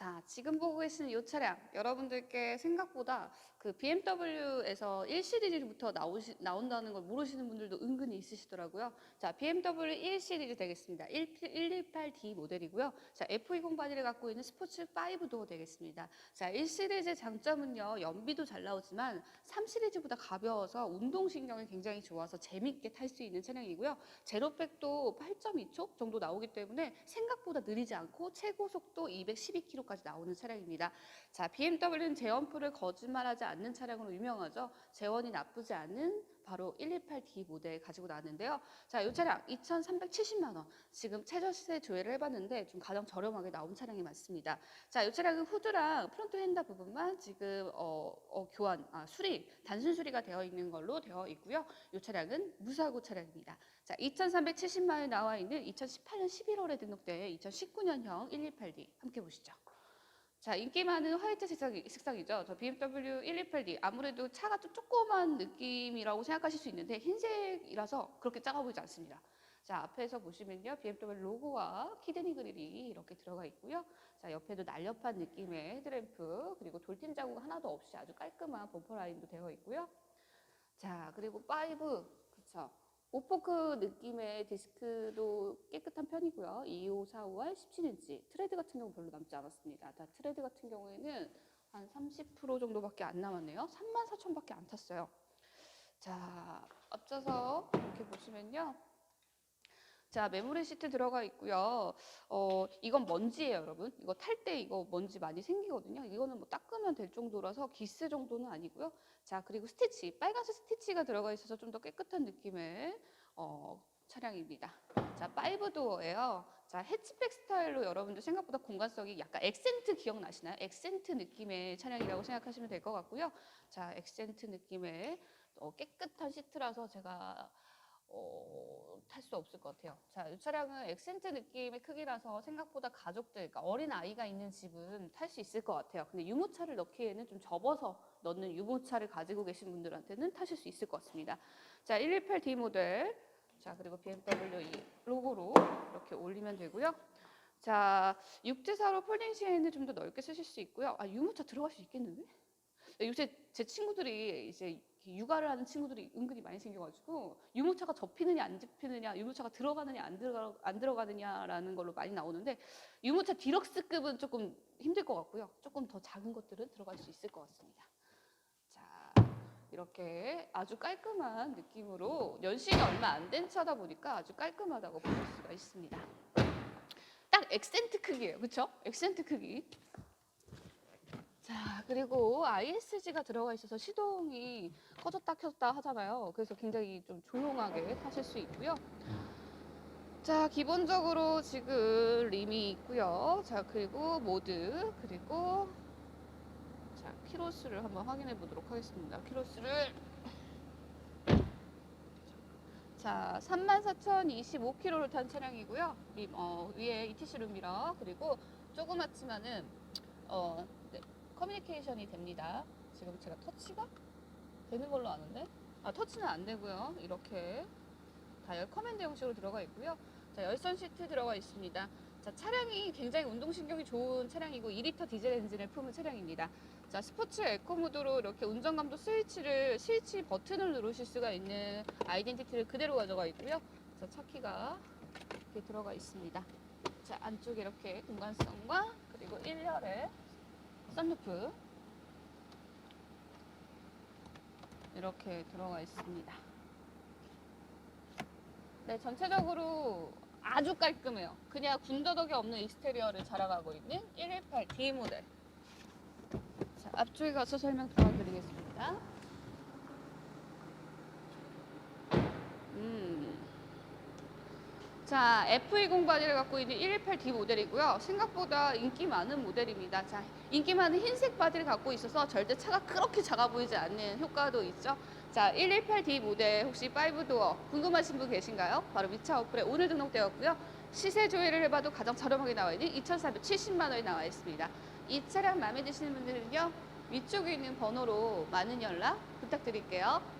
자, 지금 보고 계시는 이 차량, 여러분들께 생각보다 그 BMW에서 1 시리즈부터 나오시, 나온다는 걸 모르시는 분들도 은근히 있으시더라고요. 자, BMW 1 시리즈 되겠습니다. 118D 모델이고요. 자, F20 바디를 갖고 있는 스포츠 5도 되겠습니다. 자, 1 시리즈의 장점은요, 연비도 잘 나오지만 3 시리즈보다 가벼워서 운동신경이 굉장히 좋아서 재밌게 탈 수 있는 차량이고요. 제로백도 8.2초 정도 나오기 때문에 생각보다 느리지 않고 최고 속도 212km 까지 나오는 차량입니다. 자, BMW는 제원풀을 거짓말하지 않는 차량으로 유명하죠. 제원이 나쁘지 않은 바로 118D 모델 가지고 나왔는데요. 자, 이 차량 2,370만 원. 지금 최저 시세 조회를 해봤는데 좀 가장 저렴하게 나온 차량이 맞습니다. 자, 이 차량은 후드랑 프론트 핸더 부분만 지금 어, 어, 교환, 아, 수리, 단순 수리가 되어 있는 걸로 되어 있고요. 이 차량은 무사고 차량입니다. 자, 2,370만 원에 나와 있는 2018년 11월에 등록된 2019년형 118D 함께 보시죠. 자, 인기 많은 화이트 색상이, 색상이죠. 저 BMW 128D. 아무래도 차가 좀 조그만 느낌이라고 생각하실 수 있는데 흰색이라서 그렇게 작아 보이지 않습니다. 자, 앞에서 보시면요. BMW 로고와 키드니 그릴이 이렇게 들어가 있고요. 자, 옆에도 날렵한 느낌의 헤드램프, 그리고 돌팀 자국 하나도 없이 아주 깔끔한 범퍼 라인도 되어 있고요. 자, 그리고 5, 그쵸. 오포크 느낌의 디스크도 깨끗한 편이고요. 25, 45와 17인치. 트레드 같은 경우 별로 남지 않았습니다. 자, 트레드 같은 경우에는 한 30% 정도밖에 안 남았네요. 34,000밖에 안 탔어요. 자, 앞서서 이렇게 보시면요. 자, 메모리 시트 들어가 있고요. 어, 이건 먼지예요, 여러분. 이거 탈 때 이거 먼지 많이 생기거든요. 이거는 뭐 닦으면 될 정도라서 기스 정도는 아니고요. 자, 그리고 스티치. 빨간색 스티치가 들어가 있어서 좀 더 깨끗한 느낌의 어, 차량입니다. 자, 5도어예요. 자, 해치백 스타일로 여러분들 생각보다 공간성이 약간 액센트 기억나시나요? 액센트 느낌의 차량이라고 생각하시면 될 것 같고요. 자, 액센트 느낌의 어, 깨끗한 시트라서 제가 어, 탈 수 없을 것 같아요. 자, 이 차량은 액센트 느낌의 크기라서 생각보다 가족들, 그러니까 어린 아이가 있는 집은 탈 수 있을 것 같아요. 근데 유모차를 넣기에는 좀 접어서 넣는 유모차를 가지고 계신 분들한테는 타실 수 있을 것 같습니다. 자, 118D 모델. 자, 그리고 BMW 이 로고로 이렇게 올리면 되고요. 자, 6대4로 폴딩 시에는 좀 더 넓게 쓰실 수 있고요. 아, 유모차 들어갈 수 있겠는데? 네, 요새 제 친구들이 이제 육아를 하는 친구들이 은근히 많이 생겨가지고 유모차가 접히느냐 안 접히느냐, 유모차가 들어가느냐 안 들어가 안 들어가느냐라는 걸로 많이 나오는데 유모차 디럭스급은 조금 힘들 것 같고요. 조금 더 작은 것들은 들어갈 수 있을 것 같습니다. 자, 이렇게 아주 깔끔한 느낌으로 연식이 얼마 안 된 차다 보니까 아주 깔끔하다고 볼 수가 있습니다. 딱 액센트 크기예요, 그렇죠? 액센트 크기. 자, 그리고 ISG가 들어가 있어서 시동이 꺼졌다 켰다 하잖아요. 그래서 굉장히 좀 조용하게 타실 수 있고요. 자, 기본적으로 지금 림이 있고요. 자, 그리고 모드, 그리고 자, 키로수를 한번 확인해 보도록 하겠습니다. 키로수를 자, 34,025km를 탄 차량이고요. 림, 어, 위에 ETC 룸미러 그리고 조그맣지만은 어, 네, 커뮤니케이션이 됩니다. 지금 제가 터치가 되는 걸로 아는데 아 터치는 안 되고요. 이렇게 다열 커맨드 형식으로 들어가 있고요. 자 열선 시트 들어가 있습니다. 자 차량이 굉장히 운동신경이 좋은 차량이고 2리터 디젤 엔진을 품은 차량입니다. 자 스포츠 에코 모드로 이렇게 운전감도 스위치를 스위치 버튼을 누르실 수가 있는 아이덴티티를 그대로 가져가 있고요. 자 차키가 이렇게 들어가 있습니다. 자 안쪽에 이렇게 공간성과 그리고 1열에 썬루프 이렇게 들어가 있습니다. 네, 전체적으로 아주 깔끔해요. 그냥 군더더기 없는 익스테리어를 자랑하고 있는 118D 모델. 자, 앞쪽에 가서 설명 도와드리겠습니다. 음. 자, F20 바디를 갖고 있는 118D 모델이고요. 생각보다 인기 많은 모델입니다. 자, 인기 많은 흰색 바디를 갖고 있어서 절대 차가 그렇게 작아 보이지 않는 효과도 있죠. 자, 118D 모델 혹시 5도어 궁금하신 분 계신가요? 바로 미차 어플에 오늘 등록되었고요. 시세 조회를 해봐도 가장 저렴하게 나와 있는 2,470만 원에 나와 있습니다. 이 차량 마음에 드시는 분들은요. 위쪽에 있는 번호로 많은 연락 부탁드릴게요.